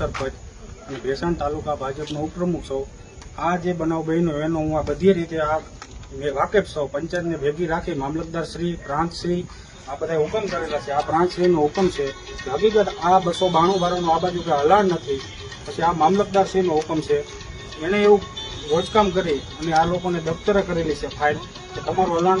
ઉપસરપંચ અને ભેસાણ તાલુકા ભાજપનો ઉપપ્રમુખ સૌ આ જે બનાવ બન્યો એનો હું આ બધી રીતે આ વાકેફ સૌ પંચાયતને ભેગી રાખી મામલતદાર શ્રી, પ્રાંત શ્રી, આ બધા હુકમ કરેલા છે. આ પ્રાંત શ્રીનો હુકમ છે. હકીકત આ બસો બાણું બારાનું આ બાજુ કંઈ હલાણ નથી. પછી આ મામલતદાર શ્રીનો હુકમ છે. એણે એવું રોજકામ કરી અને આ લોકોને દફતરે કરેલી છે ફાઇલ કે તમારું હલાણ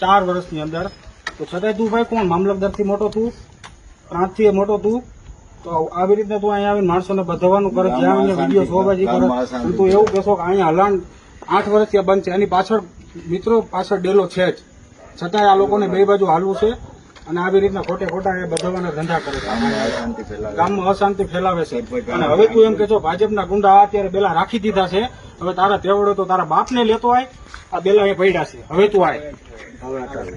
ચાર વર્ષની અંદર. તો છતાંય તું ભાઈ કોણ? મામલતદારથી મોટો તું? પ્રાંતથી મોટો તું? તો આવી રીતના તું અહીંયા આવીને માણસોને બધાવાનું કરે જ્યાં આવીને વીડિયો શોભાજી કરે. તું એવું કહેશો કે અહીંયા હલાણ આઠ વર્ષથી આ બંધ છે. એની પાછળ મિત્રો પાછળ ડેલો છે જ. છતાંય આ લોકોને બે બાજુ હાલવું છે અને આવી રીતના ખોટે ખોટા એ બધાના ધંધા કરે છે. ગામમાં અશાંતિ ફેલાવે. છે. અને હવે તું એમ કે છો ભાજપના ગુંડા અત્યારે બેલા રાખી દીધા છે. હવે તારા તેવડો તો તારા બાપને લેતો આય, આ બેલા એ પડ્યા છે હવે તું આય હવે.